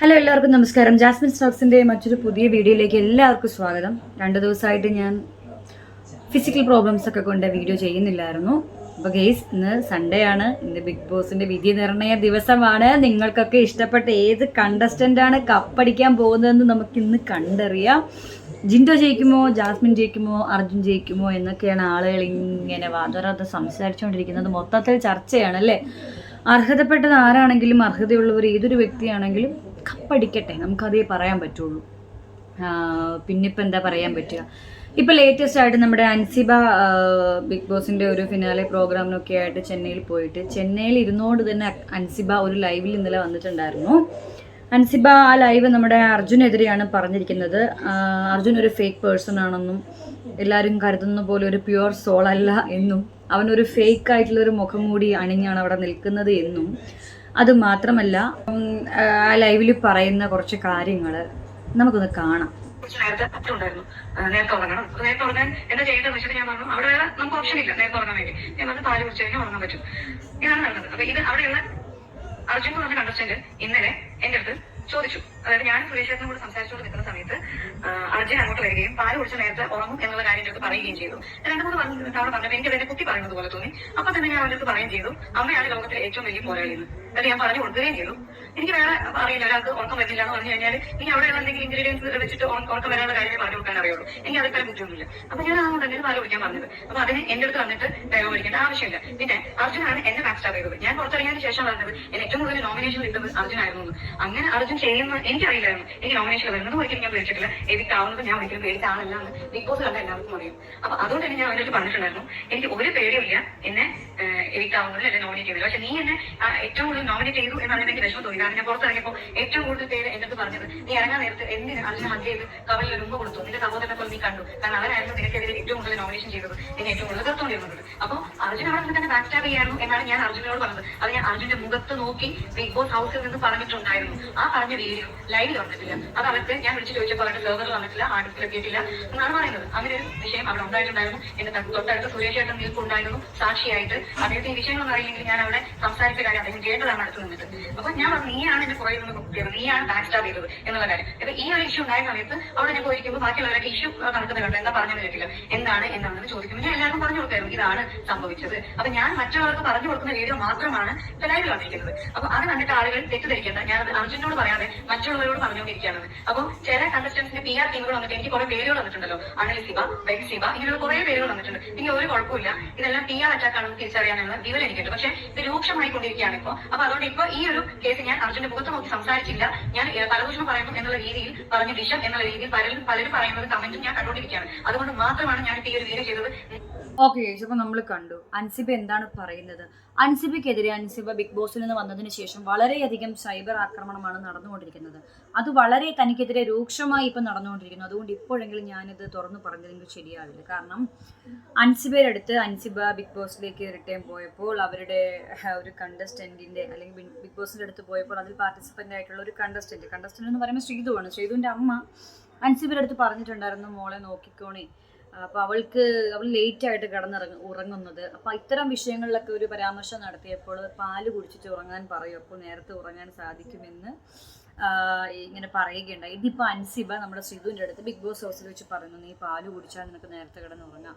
Hello എല്ലാവർക്കും നമസ്കാരം. Jasmine സ്റ്റോക്സിന്റെ മറ്റൊരു പുതിയ വീഡിയോയിലേക്ക് എല്ലാവർക്കും സ്വാഗതം. രണ്ട് ദിവസമായിട്ട് ഞാൻ ഫിസിക്കൽ പ്രോബ്ലംസ് ഒക്കെ കൊണ്ട് വീഡിയോ ചെയ്യുന്നില്ലായിരുന്നു. അപ്പോൾ ഗെയ്സ് ഇന്ന് സൺഡേ ആണ്. ഇന്ന് ബിഗ് ബോസിന്റെ വിധി നിർണയ ദിവസമാണ്. നിങ്ങൾക്കൊക്കെ ഇഷ്ടപ്പെട്ട ഏത് കണ്ടസ്റ്റന്റ് ആണ് കപ്പടിക്കാൻ പോകുന്നതെന്ന് നമുക്ക് ഇന്ന് കണ്ടറിയാം. ജിൻഡോ ജയിക്കുമോ? ജാസ്മിൻ ജയിക്കുമോ? അർജുൻ ജയിക്കുമോ? എന്നൊക്കെയാണ് ആളുകൾ ഇങ്ങനെ വാദരാതെ സംസാരിച്ചുകൊണ്ടിരിക്കുന്നത്. മൊത്തത്തിൽ ചർച്ചയാണ് അല്ലേ? അർഹതപ്പെട്ടത് ആരാണെങ്കിലും അർഹതയുള്ളവർ ഏതൊരു വ്യക്തിയാണെങ്കിലും കപ്പടിക്കട്ടെ. നമുക്കതേ പറയാൻ പറ്റുള്ളൂ. പിന്നിപ്പോൾ എന്താ പറയാൻ പറ്റുക? ഇപ്പോൾ ലേറ്റസ്റ്റ് ആയിട്ട് നമ്മുടെ അൻസിബ ബിഗ് ബോസിന്റെ ഒരു ഫിനാലെ പ്രോഗ്രാമിനൊക്കെ ആയിട്ട് ചെന്നൈയിൽ പോയിട്ട് ചെന്നൈയിൽ ഇരുന്നുകൊണ്ട് തന്നെ അൻസിബ ഒരു ലൈവിൽ ഇന്നലെ വന്നിട്ടുണ്ടായിരുന്നു. അൻസിബ ആ ലൈവ് നമ്മുടെ അർജുനെതിരെയാണ് പറഞ്ഞിരിക്കുന്നത്. അർജുൻ ഒരു ഫേക്ക് പേഴ്സൺ ആണെന്നും എല്ലാവരും കരുതുന്ന പോലെ ഒരു പ്യുവർ സോൾ അല്ല എന്നും അവനൊരു ഫേക്ക് ആയിട്ടുള്ള ഒരു മുഖം മൂടി അണിഞ്ഞാണ് അവിടെ നിൽക്കുന്നത് എന്നും. അത് മാത്രമല്ല ആ ലൈവിൽ പറയുന്ന കുറച്ച് കാര്യങ്ങൾ നമുക്കൊന്ന് കാണാം. നേരത്തെ ഉണ്ടായിരുന്നു ആ, നേരത്തെ ഉറങ്ങണം. നേരത്തെ ഉറങ്ങാൻ എന്താ ചെയ്യേണ്ടത് വെച്ചിട്ട് ഞാൻ പറഞ്ഞു അവിടെ നമുക്ക് ഓപ്ഷൻ ഇല്ല. നേരത്തെ ഉറങ്ങാൻ വേണ്ടി. ഞാൻ പറഞ്ഞു പാൽ കുടിച്ചു കഴിഞ്ഞാൽ ഉറങ്ങാൻ പറ്റും. ഇതാണ് നടന്നത്. അപ്പൊ ഇത് അവിടെയുള്ള അർജുൻ എന്ന് പറഞ്ഞ കണ്ടസ്റ്റന്റ് ഇന്നലെ എന്റെ അടുത്ത് ചോദിച്ചു. അതായത് ഞാൻ സുരേഷേട്ടനും കൂടെ സംസാരിച്ചുകൊണ്ട് നിൽക്കുന്ന സമയത്ത് അർജുൻ അങ്ങോട്ട് വരികയും പാൽ കുടിച്ച നേരത്തെ ഉറങ്ങും എന്നുള്ള കാര്യം എന്റെ പറയുകയും ചെയ്തു. രണ്ടു മൂന്ന് തവണ പറഞ്ഞപ്പോൾ എനിക്ക് അതിനെ കുത്തി പറയുന്നത് പോലെ തോന്നി. അപ്പൊ തന്നെ ഞാൻ അവന്റെ അടുത്ത് പറയുകയും ചെയ്തു. അമ്മയാണ് ലോകത്തിലെ ഏറ്റവും വലിയ പോരാളിയെന്ന്. അത് ഞാൻ പറഞ്ഞു കൊടുക്കുകയും ചെയ്തു. എനിക്ക് വേറെ അറിയില്ല ഒരാൾക്ക് ഉറക്കം വരുന്നില്ല എന്ന് പറഞ്ഞു കഴിഞ്ഞാൽ ഇനി അവിടെയുള്ള എന്തെങ്കിലും ഇൻഗ്രീഡിയൻസ് വെച്ചിട്ട് ഉറക്കം വരാനുള്ള കാര്യമേ പറഞ്ഞു കൊടുക്കാൻ അറിയുള്ളൂ. എനിക്ക് അതിൽ ബുദ്ധിമുട്ടില്ല അപ്പൊ ഞാൻ ആ തന്നെ പാൽ കുടിക്കാൻ പറഞ്ഞത്. അപ്പൊ അതിന് എന്റെ അടുത്ത് വന്നിട്ട് ഡയലോഗ് പഠിക്കേണ്ട ആവശ്യമില്ല. പിന്നെ അർജുനാണ് എന്നെ മാക്സ് ചെയ്തത്. ഞാൻ പുറത്തിറങ്ങിയതിന് ശേഷം പറഞ്ഞത് എന്നെ ഏറ്റവും കൂടുതൽ നോമിനേഷൻ കിട്ടുന്നത് അർജുനായിരുന്നു. അങ്ങനെ അർജുൻ ചെയ്യുന്ന എനിക്കറിയില്ലായിരുന്നു എനിക്ക് നോമിനേഷൻ വരുന്നത് ഒരിക്കലും ഞാൻ പേടിച്ചിട്ടില്ല എഡിറ്റാവുന്നത് ഞാൻ ഒരിക്കലും പേടിച്ചാണല്ല എന്ന് ബിഗ് ബോസ് കണ്ട എല്ലാവർക്കും അറിയും. അപ്പൊ അതുകൊണ്ട് തന്നെ ഞാൻ അവരോട് പറഞ്ഞിട്ടുണ്ടായിരുന്നു. എനിക്ക് ഒരു പേടിയില്ല എന്നെ എഡിറ്റാവുന്നതിൽ എന്നെ നോമിനേറ്റ് ചെയ്തില്ല. പക്ഷെ നീ എന്നെ ഏറ്റവും കൂടുതൽ നോമിനേറ്റ് ചെയ്തു എന്ന് പറയുന്നത് എനിക്ക് വിഷമം തോന്നി. കാരണം പുറത്തിറങ്ങിയപ്പോൾ ഏറ്റവും കൂടുതൽ പേര് എന്നെ പറഞ്ഞത് നീ ഇറങ്ങാൻ നേരത്ത് എന്തിന് അർജുന ഹഗ് ചെയ്ത് കവലിൽ ഉമ്മ കൊടുത്തു? നിന്റെ സഹോദരനെ പോലെ നീ കണ്ടു. കാരണം അവരായിരുന്നു നിനക്കെതിരെ ഏറ്റവും കൂടുതൽ നോമിനേഷൻ ചെയ്തത്. എന്നെ ഏറ്റവും കൂടുതൽ തീർത്തുകൊണ്ടിരുന്നത് അപ്പോൾ അർജുൻ അവിടെ നിന്ന് തന്നെ ബാക്ക് സ്റ്റാബ് ചെയ്യായിരുന്നു എന്നാണ് ഞാൻ അർജുനോട് പറഞ്ഞത്. അത് ഞാൻ അർജുന്റെ മുഖത്ത് നോക്കി ബിഗ് ബോസ് ഹൗസിൽ നിന്ന് പറഞ്ഞിട്ടുണ്ടായിരുന്നു. ആ പറഞ്ഞ വീഡിയോ ലൈവിൽ വന്നിട്ടില്ല. അത് അവർക്ക് ഞാൻ വിളിച്ച് ചോദിച്ചപ്പോൾ അവരുടെ സെർവറിൽ വന്നിട്ടില്ല ആർട്ടിക്കിൽ എത്തിയിട്ടില്ല എന്നാണ് പറയുന്നത്. അങ്ങനെ ഒരു വിഷയം അവിടെ ഉണ്ടായിട്ടുണ്ടായിരുന്നു. എന്റെ തൊട്ടടുത്ത് സുരേഷ് ഏട്ടൻ നിൽപ്പുണ്ടായിരുന്നു സാക്ഷിയായിട്ട്. അദ്ദേഹത്തെ ഈ വിഷയങ്ങളൊന്നും അറിയില്ലെങ്കിൽ ഞാൻ അവിടെ സംസാരിച്ച കാര്യം അദ്ദേഹം കേട്ടതാണ് അടുത്ത് നിന്നിട്ട്. അപ്പൊ ഞാൻ പറഞ്ഞു നീയാണ് എന്റെ പുറകിൽ നിന്ന് കുട്ടിയത് നീയാണ് ബാക്ക് സ്റ്റാബ് ചെയ്തത് എന്നുള്ള കാര്യം. അപ്പൊ ഈ ഒരു ഇഷ്യൂ ഉണ്ടായ സമയത്ത് അവിടെ ഞാൻ പോയിരിക്കുമ്പോൾ ബാക്കിയുള്ളവരൊക്കെ ഇഷ്യൂ നടക്കുന്നത് കണ്ടു? എന്താ പറഞ്ഞു കേട്ടില്ല. എന്താണ്? എന്താണെന്ന് ചോദിക്കുമ്പോൾ ഞാൻ എല്ലാവർക്കും പറഞ്ഞു കൊടുക്കായിരുന്നു. ഇതാണ് സംഭവിച്ചത്. അപ്പൊ ഞാൻ മറ്റുള്ളവർക്ക് പറഞ്ഞു കൊടുക്കുന്ന വീഡിയോ മാത്രമാണ് ഇപ്പൊ ലൈവിൽ വന്നിരിക്കുന്നത്. അപ്പൊ അത് കണ്ടിട്ട് ആളുകൾ തെറ്റിദ്ധരിക്കേണ്ട. ഞാൻ അർജുനോട് പറയാതെ മറ്റുള്ളവരോട് പറഞ്ഞുകൊണ്ടിരിക്കുകയാണ്. അപ്പൊ ചില കണ്ടസ്റ്റൻസിന്റെ പി ആർ ടീമുകൾ വന്നിട്ട് എനിക്ക് കുറെ പേരുകൾ വന്നിട്ടുണ്ടല്ലോ. അണലിസിബ സിബ ബെഗ് സിബ ഇങ്ങനെയുള്ള കുറെ പേരുകൾ വന്നിട്ടുണ്ട്. പിന്നെ ഒരു കുഴപ്പമില്ല. ഇതെല്ലാം പി ആർ അറ്റാക്ക് ആണെന്ന് തിരിച്ചറിയാനുള്ള വിവരം എനിക്കുണ്ട്. പക്ഷെ ഇത് രൂക്ഷമായി കൊണ്ടിരിക്കുകയാണ് ഇപ്പൊ. അപ്പൊ അതുകൊണ്ട് ഇപ്പൊ ഈ ഒരു കേസ് ഞാൻ അർജുന്റെ മുഖത്ത് നോക്കി സംസാരിച്ചില്ല. ഞാൻ പലദൂഷണം പറയുന്നു എന്നുള്ള രീതിയിൽ പറഞ്ഞ വിഷം എന്നുള്ള രീതിയിൽ പലരും പലരും പറയുന്നത് കമന്റും ഞാൻ കണ്ടുകൊണ്ടിരിക്കുകയാണ്. അതുകൊണ്ട് മാത്രമാണ് ഞാൻ ഈ ഒരു വീഡിയോ ചെയ്തത്. ഓക്കെ അപ്പോൾ നമ്മൾ കണ്ടു. അൻസിബ എന്താണ് പറയുന്നത്? അൻസിബയ്ക്കെതിരെ അൻസിബ ബിഗ് ബോസിൽ നിന്ന് വന്നതിന് ശേഷം വളരെയധികം സൈബർ ആക്രമണമാണ് നടന്നുകൊണ്ടിരിക്കുന്നത്. അത് വളരെ തനിക്കെതിരെ രൂക്ഷമായി ഇപ്പം നടന്നുകൊണ്ടിരിക്കുന്നു. അതുകൊണ്ട് ഇപ്പോഴെങ്കിലും ഞാനിത് തുറന്നു പറഞ്ഞതെങ്കിൽ ശരിയാവില്ല. കാരണം അൻസിബയുടെ അടുത്ത് അൻസിബ ബിഗ് ബോസിലേക്ക് റിട്ടേൺ പോയപ്പോൾ അവരുടെ ഒരു കണ്ടസ്റ്റന്റിന്റെ അല്ലെങ്കിൽ ബിഗ് ബോസിന്റെ അടുത്ത് പോയപ്പോൾ അതിൽ പാർട്ടിസിപ്പന്റ് ആയിട്ടുള്ള ഒരു കണ്ടസ്റ്റന്റ് കണ്ടസ്റ്റന്റ് എന്ന് പറയുമ്പോൾ ശ്രീതുവാണ്. ശ്രീതുവിന്റെ അമ്മ അൻസിബയുടെ അടുത്ത് പറഞ്ഞിട്ടുണ്ടായിരുന്നു മോളെ നോക്കിക്കോണേ. അപ്പോൾ അവൾക്ക് അവൾ ലേറ്റ് ആയിട്ട് കിടന്നിറങ്ങ ഉറങ്ങുന്നത്. അപ്പോൾ ഇത്തരം വിഷയങ്ങളിലൊക്കെ ഒരു പരാമർശം നടത്തിയപ്പോൾ പാൽ കുടിച്ചിട്ട് ഉറങ്ങാൻ പറയും. അപ്പോൾ നേരത്തെ ഉറങ്ങാൻ സാധിക്കുമെന്ന് ഇങ്ങനെ പറയുകയുണ്ടായി. ഇതിപ്പോൾ അൻസിബ നമ്മുടെ സിധുവിന്റെ അടുത്ത് ബിഗ് ബോസ് ഹൗസിൽ വെച്ച് പറയുന്നു നീ പാൽ കുടിച്ചാൽ നിനക്ക് നേരത്തെ കിടന്ന് ഉറങ്ങാം.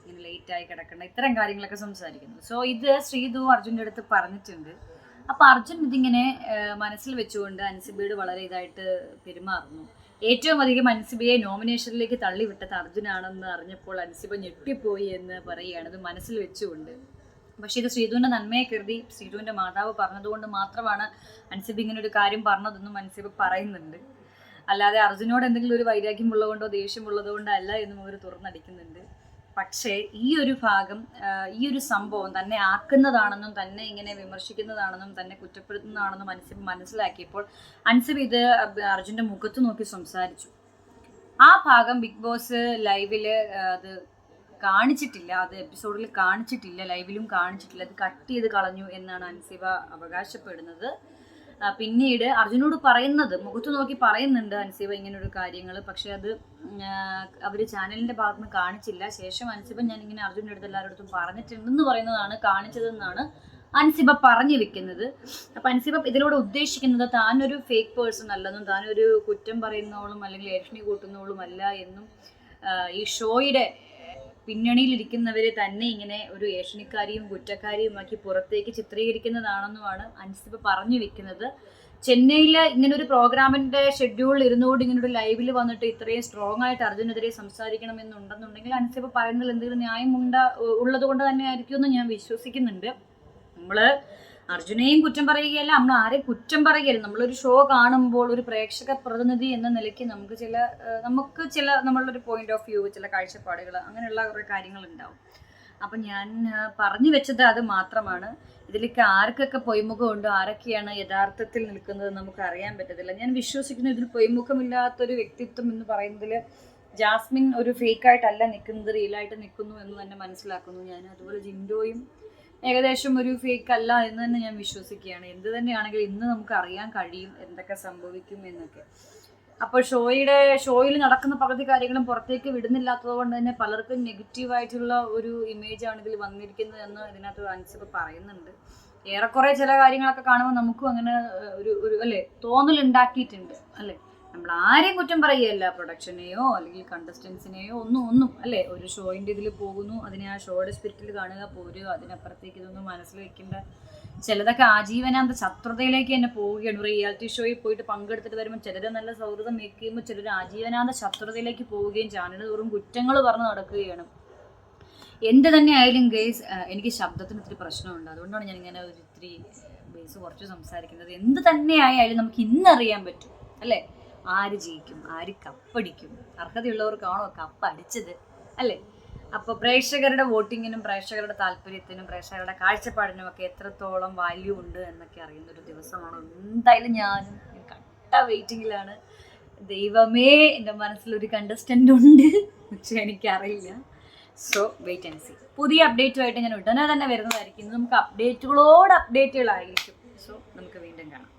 ഇങ്ങനെ ലേറ്റ് ആയി കിടക്കണ്ട. ഇത്തരം കാര്യങ്ങളൊക്കെ സംസാരിക്കുന്നു. സോ ഇത് ശ്രീധു അർജുന്റെ അടുത്ത് പറഞ്ഞിട്ടുണ്ട്. അപ്പോൾ അർജുൻ ഇതിങ്ങനെ മനസ്സിൽ വെച്ചുകൊണ്ട് അൻസിബയോട് വളരെ ഇതായിട്ട് പെരുമാറുന്നു. ഏറ്റവും അധികം അൻസിബയെ നോമിനേഷനിലേക്ക് തള്ളിവിട്ടത് അർജുനാണെന്ന് അറിഞ്ഞപ്പോൾ അൻസിബ ഞെട്ടിപ്പോയി എന്ന് പറയുകയാണ്. ഇത് മനസ്സിൽ വെച്ചുകൊണ്ട്. പക്ഷേ ഇത് ശ്രീധുവിന്റെ നന്മയെ കരുതി ശ്രീധുവിന്റെ മാതാവ് പറഞ്ഞതുകൊണ്ട് മാത്രമാണ് അൻസിബ ഇങ്ങനെ ഒരു കാര്യം പറഞ്ഞതെന്നും അൻസിബ പറയുന്നുണ്ട്. അല്ലാതെ അർജുനോട് എന്തെങ്കിലും ഒരു വൈരാഗ്യം ഉള്ളതുകൊണ്ടോ ദേഷ്യമുള്ളത് കൊണ്ടോ അല്ല എന്നും അവർ തുറന്നടിക്കുന്നുണ്ട്. പക്ഷേ ഈ ഒരു ഭാഗം ഈ ഒരു സംഭവം തന്നെ ആക്കുന്നതാണെന്നും തന്നെ ഇങ്ങനെ വിമർശിക്കുന്നതാണെന്നും തന്നെ കുറ്റപ്പെടുത്തുന്നതാണെന്നും അൻസിബ് മനസ്സിലാക്കിയപ്പോൾ അൻസിബ് ഇത് അർജുന്റെ മുഖത്ത് നോക്കി സംസാരിച്ചു. ആ ഭാഗം ബിഗ് ബോസ് ലൈവിൽ അത് കാണിച്ചിട്ടില്ല. അത് എപ്പിസോഡിൽ കാണിച്ചിട്ടില്ല. ലൈവിലും കാണിച്ചിട്ടില്ല. അത് കട്ട് ചെയ്ത് കളഞ്ഞു എന്നാണ് അൻസിബ അവകാശപ്പെടുന്നത്. പിന്നീട് അർജുനോട് പറയുന്നത് മുഖത്ത് നോക്കി പറയുന്നുണ്ട് അൻസിബ ഇങ്ങനൊരു കാര്യങ്ങൾ പക്ഷെ അത് അവർ ചാനലിന്റെ ഭാഗത്ത് നിന്ന് കാണിച്ചില്ല. ശേഷം അൻസിബ ഞാൻ ഇങ്ങനെ അർജുന്റെ അടുത്ത് എല്ലാവരുടെ പറഞ്ഞിട്ടുണ്ടെന്ന് പറയുന്നതാണ് കാണിച്ചതെന്നാണ് അൻസിബ പറഞ്ഞു വെക്കുന്നത്. അപ്പൊ അൻസിബ ഇതിലൂടെ ഉദ്ദേശിക്കുന്നത് താൻ ഒരു ഫേക്ക് പേഴ്സൺ അല്ലെന്നും താൻ ഒരു കുറ്റം പറയുന്നവളും അല്ലെങ്കിൽ ഏഷണി കൂട്ടുന്നവളും അല്ല എന്നും ഈ ഷോയുടെ പിന്നണിയിലിരിക്കുന്നവരെ തന്നെ ഇങ്ങനെ ഒരു ഏഷണിക്കാരിയും കുറ്റക്കാരിയുമാക്കി പുറത്തേക്ക് ചിത്രീകരിക്കുന്നതാണെന്നുമാണ് അൻസിബ പറഞ്ഞു വെക്കുന്നത്. ചെന്നൈയിൽ ഇങ്ങനെ ഒരു പ്രോഗ്രാമിന്റെ ഷെഡ്യൂളിൽ ഇരുന്നുകൊണ്ട് ഇങ്ങനെ ഒരു ലൈവിൽ വന്നിട്ട് ഇത്രയും സ്ട്രോങ് ആയിട്ട് അർജുനെതിരെ സംസാരിക്കണം എന്നുണ്ടെന്നുണ്ടെങ്കിൽ അൻസിബ പറയുന്നതിൽ എന്തെങ്കിലും ന്യായം ഉണ്ടാ ഉള്ളത് കൊണ്ട് തന്നെ ആയിരിക്കും എന്ന് ഞാൻ വിശ്വസിക്കുന്നുണ്ട്. നമ്മൾ അർജുനെയും കുറ്റം പറയുകയല്ല നമ്മൾ ആരെയും കുറ്റം പറയുകയല്ല. നമ്മളൊരു ഷോ കാണുമ്പോൾ ഒരു പ്രേക്ഷക പ്രതിനിധി എന്ന നിലയ്ക്ക് നമുക്ക് ചില നമുക്ക് ചില നമ്മളുടെ ഒരു പോയിന്റ് ഓഫ് വ്യൂ ചില കാഴ്ചപ്പാടുകൾ അങ്ങനെയുള്ള കുറേ കാര്യങ്ങൾ ഉണ്ടാവും അപ്പം ഞാൻ പറഞ്ഞു വെച്ചത് അത് മാത്രമാണ്. ഇതിലേക്ക് ആർക്കൊക്കെ പൊയ്മുഖമുണ്ടോ ആരൊക്കെയാണ് യഥാർത്ഥത്തിൽ നിൽക്കുന്നത് നമുക്ക് അറിയാൻ പറ്റത്തില്ല. ഞാൻ വിശ്വസിക്കുന്നു ഇതിൽ പൊയ്മുഖമില്ലാത്തൊരു വ്യക്തിത്വം എന്ന് പറയുന്നതിൽ ജാസ്മിൻ ഒരു ഫേക്കായിട്ടല്ല നിൽക്കുന്നത് റിയലായിട്ട് നിൽക്കുന്നു എന്ന് തന്നെ മനസ്സിലാക്കുന്നു. ഞാൻ അതുപോലെ ജിൻഡോയും ഏകദേശം ഒരു ഫേക്ക് അല്ല എന്ന് തന്നെ ഞാൻ വിശ്വസിക്കുകയാണ്. എന്ത് തന്നെയാണെങ്കിലും ഇന്ന് നമുക്ക് അറിയാൻ കഴിയും എന്തൊക്കെ സംഭവിക്കും എന്നൊക്കെ. അപ്പോൾ ഷോയുടെ ഷോയിൽ നടക്കുന്ന പകുതി കാര്യങ്ങളും പുറത്തേക്ക് വിടുന്നില്ലാത്തത് കൊണ്ട് തന്നെ പലർക്കും നെഗറ്റീവ് ആയിട്ടുള്ള ഒരു ഇമേജ് ആണ് ഇതിൽ വന്നിരിക്കുന്നത് എന്ന് ഇതിനകത്ത് അനുസരിച്ച് പറയുന്നുണ്ട്. ഏറെക്കുറെ ചില കാര്യങ്ങളൊക്കെ കാണുമ്പോൾ നമുക്കും അങ്ങനെ ഒരു ഒരു അല്ലേ തോന്നൽ ഉണ്ടാക്കിയിട്ടുണ്ട് അല്ലേ? നമ്മൾ ആരെയും കുറ്റം പറയുകയല്ല. പ്രൊഡക്ഷനെയോ അല്ലെങ്കിൽ കണ്ടസ്റ്റൻസിനെയോ ഒന്നും ഒന്നും അല്ലേ? ഒരു ഷോയിന്റെ ഇതിൽ പോകുന്നു അതിനെ ആ ഷോയുടെ സ്പിരിറ്റിൽ കാണുക പോരുക അതിനപ്പുറത്തേക്ക് ഇതൊന്നും മനസ്സിൽ വെക്കേണ്ട. ചിലതൊക്കെ ആജീവനാന്ത ശത്രുതയിലേക്ക് തന്നെ പോവുകയാണ്. റിയാലിറ്റി ഷോയിൽ പോയിട്ട് പങ്കെടുത്തിട്ട് വരുമ്പോൾ ചിലർ നല്ല സൗഹൃദം മേക്ക് ചെയ്യുമ്പോൾ ചിലർ ആജീവനാന്ത ശത്രുതയിലേക്ക് പോവുകയും ചാനൽ തോറും കുറ്റങ്ങൾ പറഞ്ഞ് നടക്കുകയാണ്. എന്ത് തന്നെ ആയാലും ഗേസ് എനിക്ക് ശബ്ദത്തിന് ഇത്തിരി പ്രശ്നമുണ്ട്. അതുകൊണ്ടാണ് ഞാൻ ഇങ്ങനെ ഒരു ഇത്തിരി ബേസ് കുറച്ച് സംസാരിക്കുന്നത്. എന്ത് തന്നെ ആയാലും നമുക്ക് ഇന്നറിയാൻ പറ്റും. അല്ലേ? ആര് ജയിക്കും ആര് കപ്പടിക്കും. അർഹതയുള്ളവർക്കാണോ കപ്പ് അടിച്ചത് അല്ലേ? അപ്പോൾ പ്രേക്ഷകരുടെ വോട്ടിങ്ങിനും പ്രേക്ഷകരുടെ താല്പര്യത്തിനും പ്രേക്ഷകരുടെ കാഴ്ചപ്പാടിനും ഒക്കെ എത്രത്തോളം വാല്യൂ ഉണ്ട് എന്നൊക്കെ അറിയുന്ന ഒരു ദിവസമാണ്. എന്തായാലും ഞാനും കട്ട വെയിറ്റിങ്ങിലാണ് ദൈവമേ എന്റെ മനസ്സിലൊരു കണ്ടസ്റ്റന്റ് ഉണ്ട്. പക്ഷെ എനിക്കറിയില്ല. സോ വെയിറ്റ് ആൻഡ് സി പുതിയ അപ്ഡേറ്റുമായിട്ട് ഞാൻ ഉടനെ തന്നെ വരുന്നതായിരിക്കും. നമുക്ക് അപ്ഡേറ്റുകളോട് അപ്ഡേറ്റുകളായിരിക്കും സോ നമുക്ക് വീണ്ടും കാണാം.